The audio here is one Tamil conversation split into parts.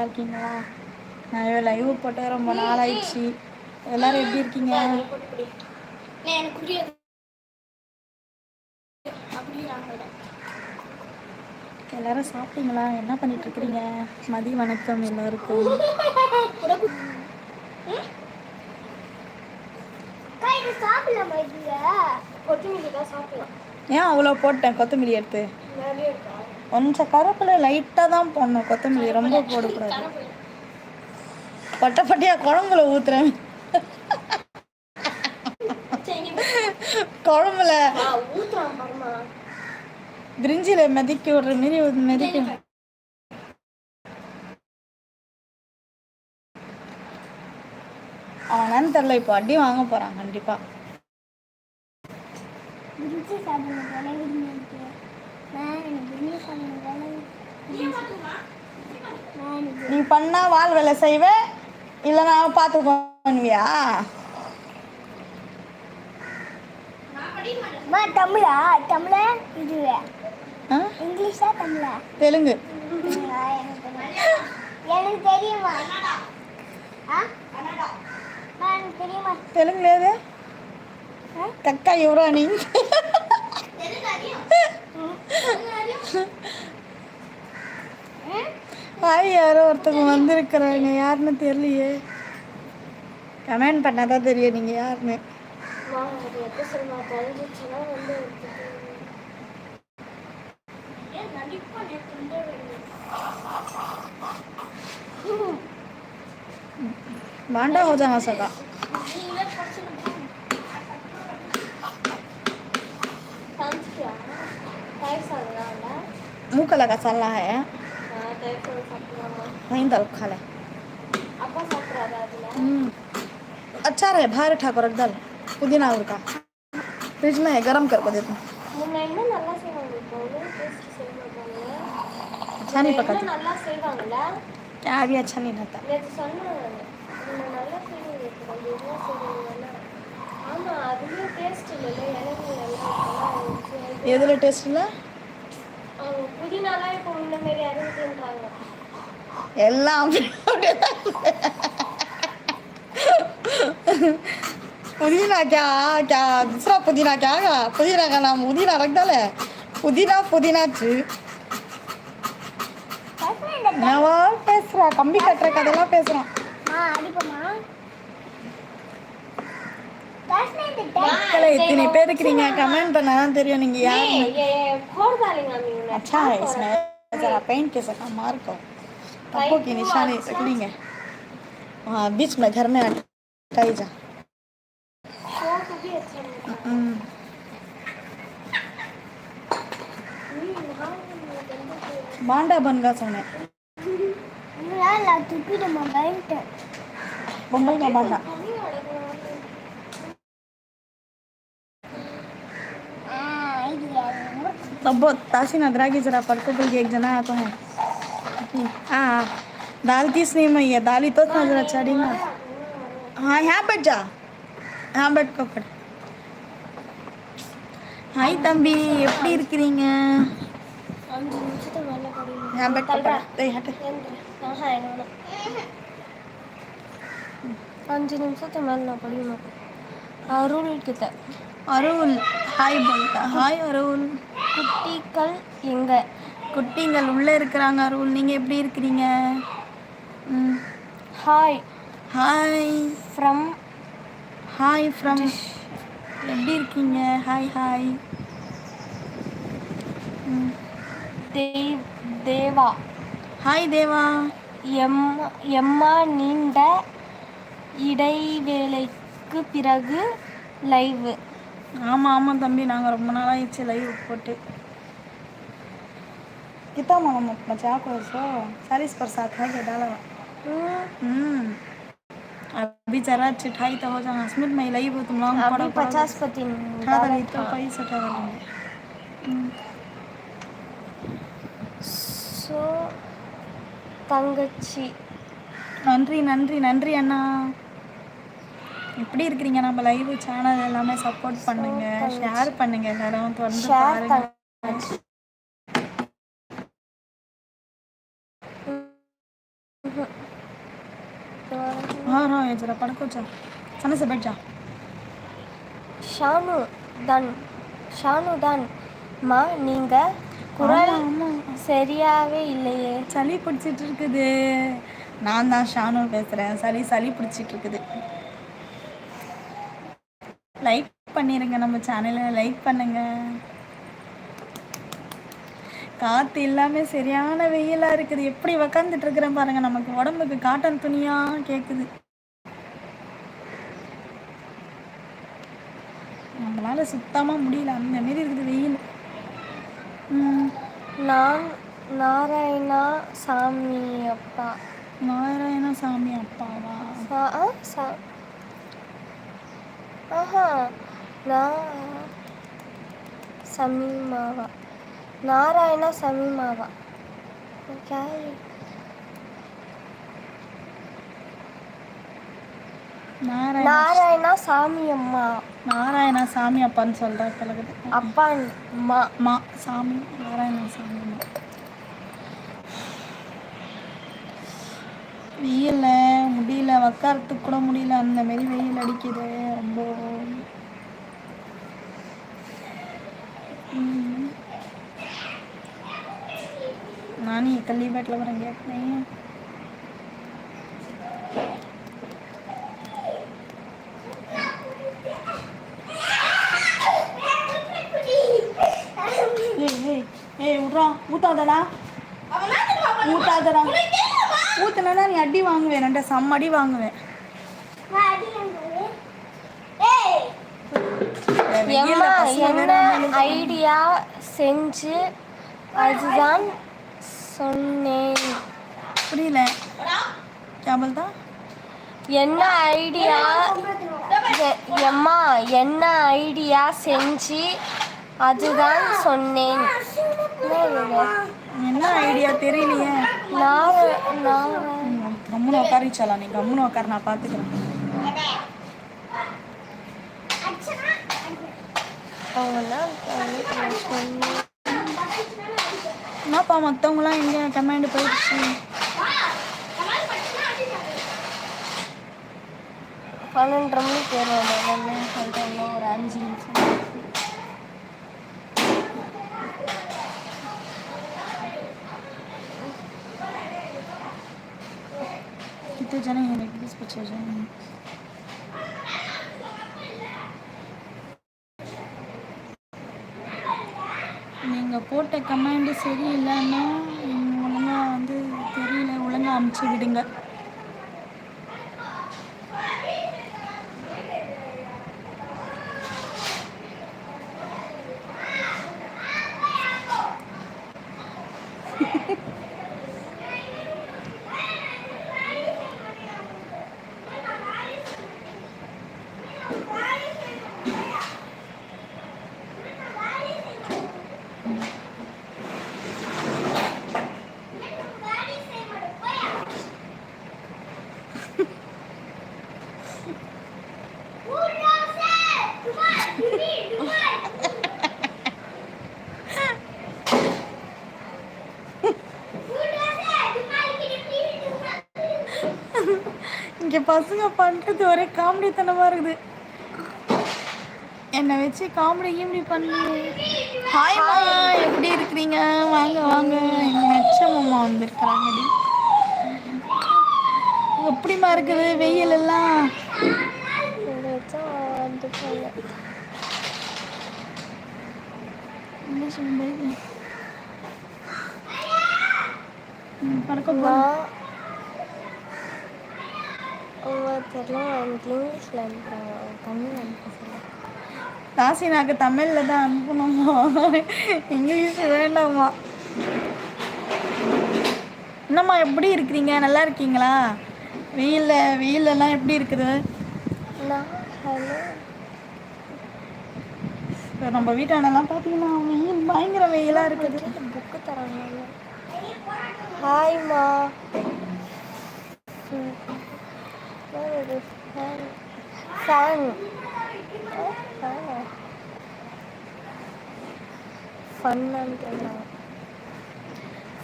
நல்லா இருக்கீங்களா? நான் லைவ் போட்டு ரொம்ப நாள் ஆயிடுச்சு எல்லாரும் எப்படி இருக்கீங்க? எல்லாரும் சாப்பிட்டீங்களா? என்ன பண்ணிட்டு இருக்கிறீங்க? மதிய வணக்கம் எல்லாருக்கும். ஏன் அவ்வளோ போட்டேன்? கொத்தமல்லி எடுத்து. கொஞ்சம் கருவேப்பிலை லைட்டாக தான் போடணும். கொத்தமல்லி ரொம்ப போடக்கூடாது. பட்ட பட்டையாக குழம்புல ஊத்துறேன். குழம்புல பிரிஞ்சில மிதக்கி விடுற மாரி ஒரு மிதக்கி அவனான்னு தெரில இப்போ அடி வாங்க போகிறான் கண்டிப்பாக நீ பண்ணா வால் வேலை செய்வேன் இல்லை நான் பார்த்து பண்ணுவியா அம்மா தமிழா தமிழா இது ஆ? இங்கிலீஷா தமிழா தெலுங்கு ஆ, எனக்கு தெரியும். எனக்கு தெரியுமா ஆ ஆ, எனக்கு தெரியுமா தெலுங்கு లేదు కక్క యువరాణి ஹாய் யாரோ ஒருத்தவங்க வந்திருக்கிறாங்க. யாருன்னு தெரியலையே. கமெண்ட் பண்ணாதான் தெரியும் நீங்கள் யாருன்னு. மாண்டா ஹோஜா எப்போ சொல்லுமா தெரிஞ்சிச்சுன்னா भांडा हो जाना सका मुंह का लगा चल रहा है वहीं दल खा ले அப்பா சாப்பிட்றாரு அதில் हम्म। अच्छा रहे बाहर ठाकुर रख दल पुदीना और का फ्रिज में है गरम कर को देता हूँ முன்ன என்ன நல்லா செய்வாங்க இப்போ வந்து டேஸ்ட் செய்ய மாட்டாங்க अच्छा नहीं என்ன पकाती நல்லா செய்வாங்கல்ல क्या भी अच्छा नहीं रहता நேற்று சொன்னேன் முன்ன நல்லா செய்வீங்க இப்போ கொஞ்சம் இதெல்லாம் செய்வீங்கல்ல ஆமாம் அதுலேயும் டேஸ்ட் இல்லைல்ல இலங்கு எல்லாம் எதில் டெஸ்ட்டில் எல்லாம் புதினாக்கா புதினா கா கா துசரா புதினா காகா நான் புதினா ரக்தால புதினா புதினாச்சு. நான் பேசுகிறேன் கம்பி கட்டுற கதைலாம் பேசுகிறோம் ஆ அடிப்போமா மக்களை இத்தனை பேர் இருக்கிறீங்க கமெண்ட் பண்ணாதான் தெரியும் நீங்க யாருன்னு खोड़ डालेंगे हम इन्हें अच्छा है इसमें जरा पेंट के सका मार को पप्पू की निशानी रखेंगे वहाँ बीच में घर में अटकाई जा शो को भी अच्छा लगता हम्म, है हाँ गंदा बांडा बन गा सोने ला तुपी दे मोबाइल मुंबई में बांडा तब ताशी नदरागी जरा पड़को बोल एक जना आता है हाँ दाल किस नहीं में है दाल ही तो था जरा चढ़ेगा हाँ यहाँ बैठ जा हाँ बैठ को पड़ ஹாய் தம்பி எப்படி இருக்கிறீங்க அஞ்சு நிமிஷத்துக்கு மேலே படிக்கணும் हाँ बैठ को पड़ டேய் हट ஆஹா என்ன அஞ்சு நிமிஷத்துக்கு மேலே நான் படிக்க மாட்டேன் அருள் கிட்ட அருள் ஹாய் போல்டா ஹாய் அருள் குட்டிகள் எங்க குட்டிங்கள் உள்ளே இருக்கிறாங்க அருள். நீங்கள் எப்படி இருக்கிறீங்க? Hi hi from hi from எப்படி இருக்கீங்க? Hi hi Dev Deva. Hi Deva. M எம்மா நீண்ட இடைவேளைக்கு பிறகு லைவ் ஆமாம் ஆமாம் தம்பி நாங்கள் ரொம்ப நாள் ஆயிடுச்சு லைவ் போட்டு कितना मामा मत मचा को सो चालीस प्रसाद है के डाला हम्म अभी जरा चिठाई तो हो जाना स्मित में लाइव तुम लोग अभी पढ़ो पचास पति उठा दे तो पैसा उठा लेंगे ஸோ தங்கச்சி நன்றி நன்றி நன்றி அண்ணா எப்படி இருக்கிறீங்க நம்ம லைவ் சேனல் எல்லாமே சப்போர்ட் பண்ணுங்க ஷேர் பண்ணுங்க எல்லாரும் தொடர்ந்து ஷேர் பாருங்க தங்கச்சி हाँ हाँ ये जरा पढ़ को जा सामने से बैठ जा ஷானு தான் ஷானு தான் மா நீங்க குரல் ஆமா, சரியாவே இல்லையே சளி பிடிச்சிட்டு இருக்குது நான் தான் ஷானு பேசுகிறேன் சளி சளி பிடிச்சிட்டு இருக்குது லைக் பண்ணிடுங்க நம்ம சேனலை லைக் பண்ணுங்க. காற்று எல்லாமே சரியான வெயிலாக இருக்குது. எப்படி உக்காந்துட்டு இருக்கிறேன் பாருங்க. நமக்கு உடம்புக்கு காட்டன் துணியாக கேட்குது நம்மளால சுத்தமாக முடியல. அந்த மாரி இருக்குது வெயில். நான் நாராயணா சாமி அப்பா. நாராயணசாமி அப்பாவா? சா- ஆ, சா- ஆஹா. நான் சமீமாவா. நாராயண சமீமாவா. யாரு? நாராயண சாமி அம்மா நாராயண சாமி அப்பான்னு சொல்ற பழகுது அப்பா மா. மா சாமி நாராயண சாமி அம்மா. வெயில்ல முடியல உக்காரத்துக்கு கூட முடியல. அந்த மாரி வெயில் அடிக்குது. ரொம்ப நானும் கள்ளிப்பேட்டில் வரேன் கேட்குறேன் ஏய் ஏய் ஏய் விட்றா. ஊத்தாதடா. ஊத்தாதடா. ஊத்துனா நீ அடி வாங்குவேன் ரெண்ட செம்ம அடி வாங்குவேன். ஐடியா செஞ்சு அதுதான் சொன்னேன். புரியல. கேபல் தான்? என்ன ஐடியா எம்மா என்ன ஐடியா செஞ்சு அதுதான் சொன்னேன். என்ன ஐடியா தெரியலையே. கம்முன்னு உட்காரிச்சலா நீ கம்முன்னு உட்கார நான் பார்த்துக்கிறேன். என்னப்பா மற்றவங்களாம் எங்கே கமாண்டு போயிடுச்சு பன்னெண்டரை மணிக்கு வருவாங்க ஒரு அஞ்சு நிமிஷம் कितने जने हैं एक बीस पच्चीस जने हैं நீங்கள் போட்ட கமாண்டு சரியில்லைன்னா ஒழுங்காக வந்து தெரியல ஒழுங்கா அமுச்சு விடுங்க பசங்க பண்ணுறது ஒரே காமெடித்தனமாக இருக்குது. என்னை வச்சு காமெடி கீமெடி பண்ணி. ஹாய்மா எப்படி இருக்கிறீங்க? வாங்க வாங்க. எங்கள் அம்மா வந்திருக்கிறாங்கடி எப்படிம்மா இருக்குது? வெயில் எல்லாம்? இதை வச்சா வந்துட்டாங்க என்ன சொல்லுது ம், படுக்க போ நான் அவங்க தெரியல எனக்கு இங்கிலீஷில் அனுப்புகிறாங்க தமிழ் அனுப்ப சொல்ல. தாசினாக்கு தமிழில் தான் அனுப்பணுமா? இங்கிலீஷ் வேண்டாமா? என்னம்மா எப்படி இருக்கிறீங்க? நல்லா இருக்கீங்களா? வெயிலில் வெயிலெல்லாம் எப்படி இருக்குது? நம்ம வீட்டாண்டெல்லாம் பார்த்தீங்கன்னா வெயில் பயங்கர வெயிலாக இருக்குது. புக்கு தராங்க ஹாய்மா fun.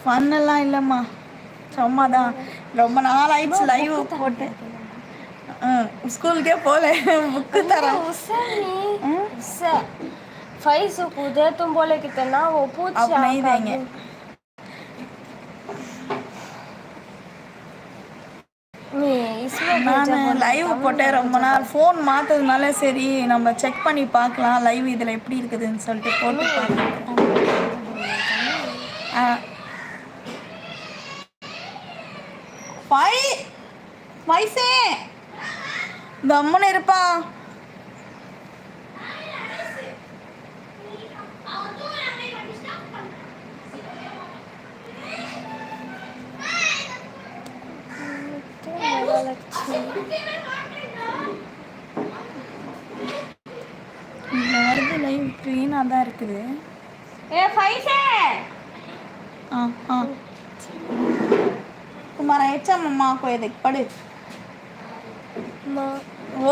ஃபன் எல்லாம் ரொம்ப நாள் ஆயிடுச்சு லைவ் போட்டேன் ஸ்கூலுக்கே போல புக்கு தரேன். ஃபைவ் உதயத்தும் போல கிட்டனா பூச்சி நான் லைவ் போட்டேன் ரொம்ப நாள் ஃபோன் மாற்றதுனால சரி நம்ம செக் பண்ணி பார்க்கலாம் லைவ் இதில் எப்படி இருக்குதுன்னு சொல்லிட்டு போட்டு பார்க்கலாம் வயசே கம்முன்னு இருப்பா அம்மா கோயதுக்கு படு.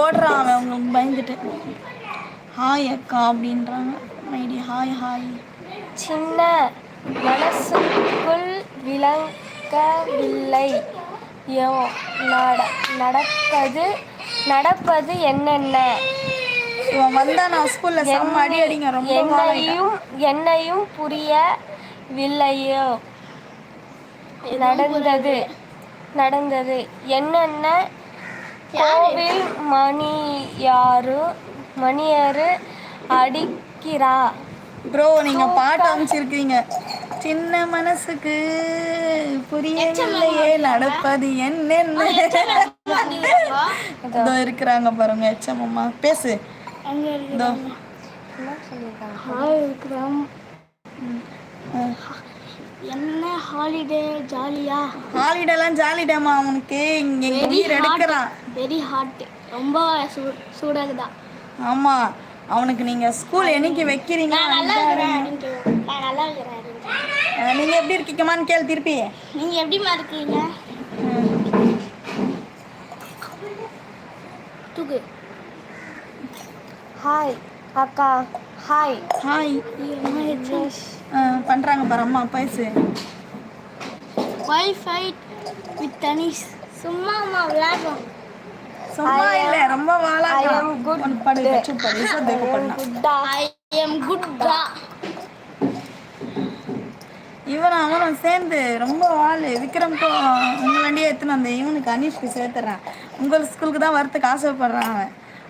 ஓடுறான் அவன் உங்களுக்கு பயந்துட்டு. ஹாய் அக்கா அப்படின்றாங்க. மைடி ஹாய் ஹாய் சின்ன மனசுக்குள் விளங்கவில்லை. நடப்பது நடப்பது என்னென்ன? இவன் வந்தா நான் ஸ்கூல்ல செம்ம அடி அடிங்க ரொம்ப. என்னையும் என்னையும் புரியவில்லையோ? நடந்தது. நடந்தது. என்னென்ன? கோவில் மணியாரு மணியாரு அடிக்கிறா. ப்ரோ நீங்க பாட்டு அமைச்சிருக்கீங்க. சின்ன மனசுக்கு புரியவில்லையே நடப்பது என்னென்ன? இதோ இருக்கிறாங்க பாருங்க எச்சம் அம்மா. பேசு. இதோ. என்ன ஹாலிடே ஜாலியா ஹாலிடேலாம் ஜாலிடேமா அவனுக்கு. இங்க உயிர் எடுக்கிறான். வெரி ஹாட் ரொம்ப சூடாகுதா ஆமா அவனுக்கு நீங்க ஸ்கூல் என்னைக்கு வைக்கிறீங்க நான் நல்லா இருக்கிறேன் அப்படின்ட்டு நான் நல்லா இருக்கிறேன் அப்படின்ட்டு. அஹ் நீங்க எப்படி இருக்கீங்கம்மான்னு கேள் திருப்பி. நீங்க எப்படிமா இருக்கீங்க? தூக்கு. ஹாய் அக்கா ஹாய் ஹாய் பண்ணுறாங்க பாரு அம்மா பேசு. வைஃபை வித் தனிஷ் சும்மா அம்மா விளையாடுறோம். சும்மா இல்ல ரொம்ப வாழாங்க குட் படு லட்சம் படு சந்தேகம் பண்ணா. ஐ அம் குட் டா இவன் அவனும் சேர்ந்து ரொம்ப வாழு. விக்ரம்க்கும் உங்களாண்டியே எத்தனை அந்த இவனுக்கு அனீஷ்க்கு சேர்த்துறான் உங்கள் ஸ்கூலுக்கு தான் வரத்துக்கு ஆசைப்படுறான் அவன்.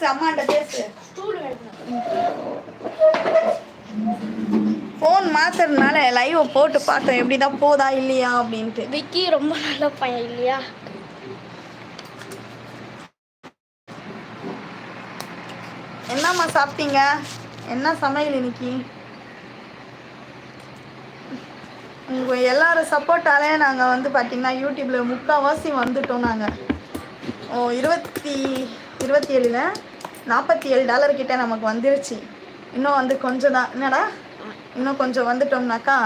பேசு அம்மாண்ட பேசு. ஃபோன் மாத்துறதுனால லைவ் போட்டு பார்த்தோம். எப்படி தான் போதா இல்லையா அப்படின்ட்டு. விக்கி ரொம்ப நல்ல பையன் இல்லையா? என்னம்மா சாப்பிட்டீங்க? என்ன சமையல் இன்னைக்கு? உங்கள் எல்லாரும் சப்போர்ட்டாலே நாங்கள் வந்து பார்த்தீங்கன்னா யூடியூப்பில் முக்கால்வாசி வந்துட்டோம் நாங்கள் ஓ இருபத்தி இருபத்தி ஏழில்? நாற்பத்தி ஏழு டாலர் கிட்ட நமக்கு வந்துருச்சு. இன்னும் வந்து கொஞ்சம் தான். என்னடா? இன்னும் கொஞ்சம் வந்துட்டோம்னாக்கா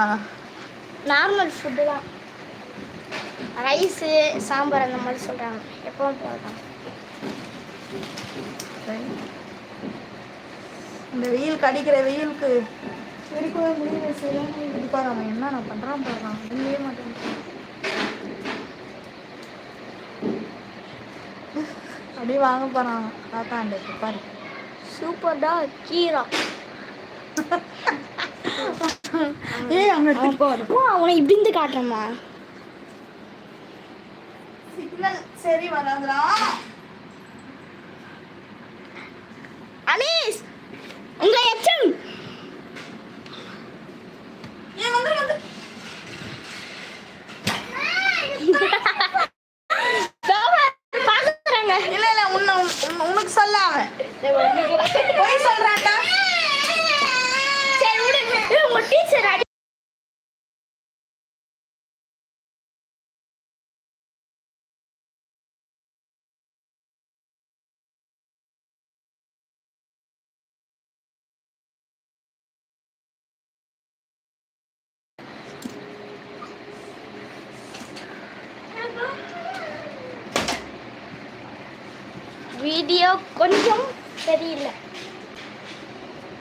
நார்மல் ஃபுட்டு தான். ரைஸு சாம்பார் அந்த மாதிரி சொல்கிறாங்க எப்பவும் போதும் சரி. இந்த வெயில் கடிக்கிற வெயிலுக்கு இருக்கவே முடியல சரியான இது பாரு அவன் என்ன நான் பண்ணுறான் பாருறான் முடியவே மாட்டேன். அப்படியே வாங்க போகிறான் தாத்தா அந்த பாரு. சூப்பர்டா கீரா. ஏய் அவங்க அவனை இப்படிந்து காட்டுறேம்மா. சிக்னல் சரி வராதுடா. அனீஸ் உங்க எச்சம். ஏன் வந்து வந்து பாக்குறாங்க இல்லை இல்லை உன்னை உன்- உனக்கு சொல்ல அவன் போய் சொல்கிறான்டா சரி விடுங்க உங்க டீச்சர் அடி வீடியோ கொஞ்சம் சரியில்லை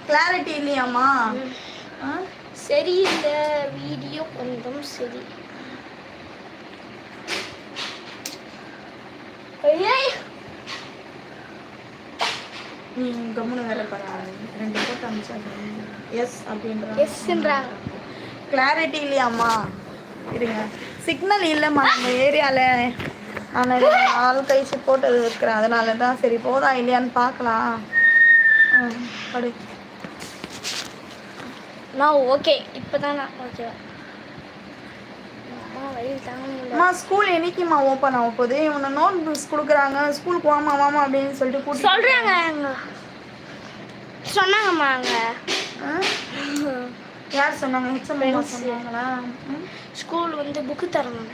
கிளாரிட்டி இல்லையாம்மா? சரியில்லை வீடியோ கொஞ்சம் சரி! நீ கம்முன்னு வேற பாரு ரெண்டு போட்டு அனுப்பிச்சாங்க எஸ் அப்படின்ற எஸ்ன்றாங்க கிளாரிட்டி இல்லையாம்மா? இருங்க. சிக்னல் இல்லைம்மா நம்ம ஏரியாவில் நான் நாள் கழிச்சு போட்டது இருக்கிறேன். அதனால தான் சரி போதா இல்லையான்னு பார்க்கலாம். படு. நான் ஓகே இப்போதான் நான் ஓகேவா அம்மா ஸ்கூல் என்னைக்குமா ஓப்பன் ஆக போகுது? இவனை நோட் புக்ஸ் கொடுக்குறாங்க. ஸ்கூலுக்கு வாமா வாமா அப்படின்னு சொல்லிட்டு கூட்டி அங்க. சொன்னாங்கம்மா அங்க? யார் சொன்னாங்க. சொன்னாங்களா. ஸ்கூல் வந்து புக்கு தரணும்.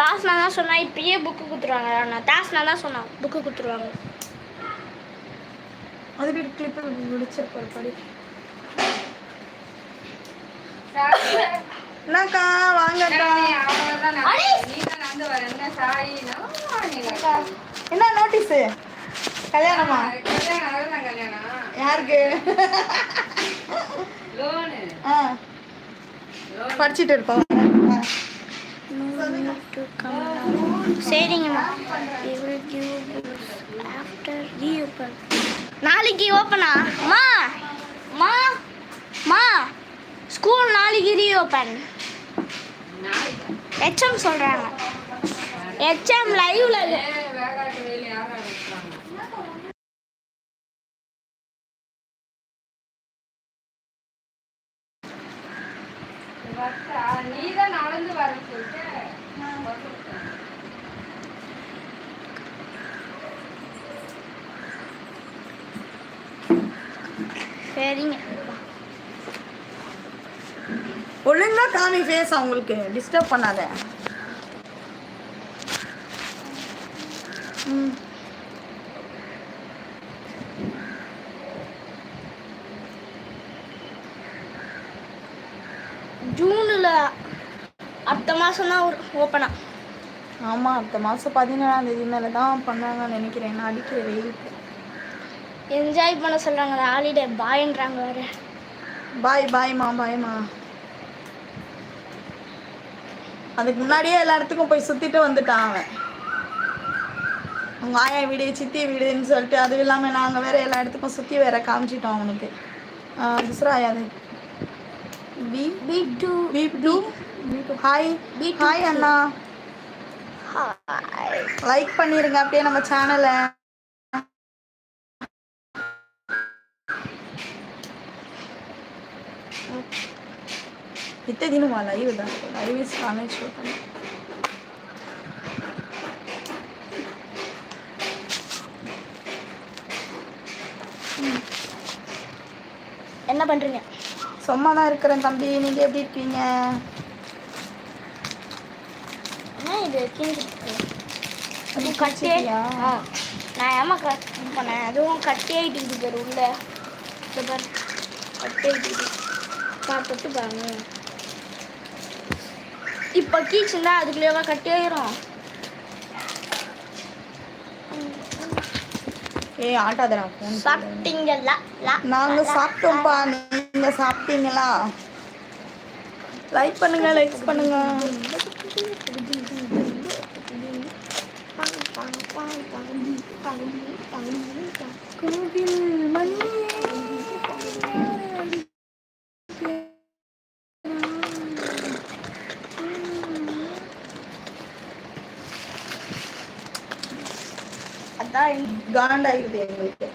தாஸ்னா தான் சொன்னா இப்பயே புக்கு கொடுத்துருவாங்க நான் தாஸ்னா தான் சொன்னான் புக்கு கொடுத்துருவாங்க. அது வீட்டு கிளிப்பு முடிச்சிருப்பாரு படி. என்னக்கா வாங்கக்கா. என்ன நோட்டீஸு கல்யாணமா? யாருக்கு? ஆ படிச்சுட்டு இருப்போம் சரிங்கம்மா. ஆஃப்டர் ரீஓப்பன் நாளைக்கு ஓப்பனா மா மா மா. ஸ்கூல் நாளைக்கு ரீஓப்பன் ஹெச்எம் சொல்கிறாங்க ஹெச்எம் லைவ்ல நீதான் நடந்து வர சொல்லிட்டு சரிங்க ஒழுங்கா காமி ஃபேஸ் அவங்களுக்கு டிஸ்டர்ப் பண்ணாத அடுத்த மாதம் பதினேழாம் தேதி மேலே தான் பண்ணாங்கன்னு நினைக்கிறேன். நான் அடிக்கிற வெயிலுக்கு. என்ஜாய் பண்ண சொல்கிறாங்க ஹாலிடே பாயின்றாங்க வேறு. பாய் பாய்மா பாய்மா அதுக்கு முன்னாடியே எல்லா இடத்துக்கும் போய் சுற்றிட்டு வந்துட்டான் அவன். அவங்க ஆயா வீடு சித்தி வீடுன்னு சொல்லிட்டு அதுவும் இல்லாமல் நாங்கள் வேற எல்லா இடத்துக்கும் சுற்றி வேற காமிச்சிட்டோம் அவனுக்கு. துசராயா அது B B two B two hi hi அண்ணா. லைக் பண்ணிருங்க அப்படியே நம்ம சேனலை இத்தனை தினமா லைவ் தான்? லைவ் இஸ் ஆன்லைன் ஷோ பண்ணேன் என்ன பண்ணுறீங்க சும்மா தான் இருக்கிறேன் தம்பி. நீங்கள் எப்படி இருக்கீங்க? அது கட்டே நான் ஏமா கட் பண்ணேன். அதுவும் கட்டி ஆகிட்டு பேர் உள்ள. பாரு. கட்டி ஆகிட்டு பார்த்துட்டு பாருங்க. இப்போ கீச்சுந்தா அதுக்குள்ளேயே கட்டி ஆயிரும். ஏய் ஆட்டாதடா ஃபோன் சாப்பிட்டீங்களா லா நாங்கள் சாப்பிட்டோம்ப்பா நீங்கள் சாப்பிட்டீங்களா? லைக் பண்ணுங்க லைக் பண்ணுங்க. கோவில் மணி அதான் காண்டாயிருது எங்களுக்கு.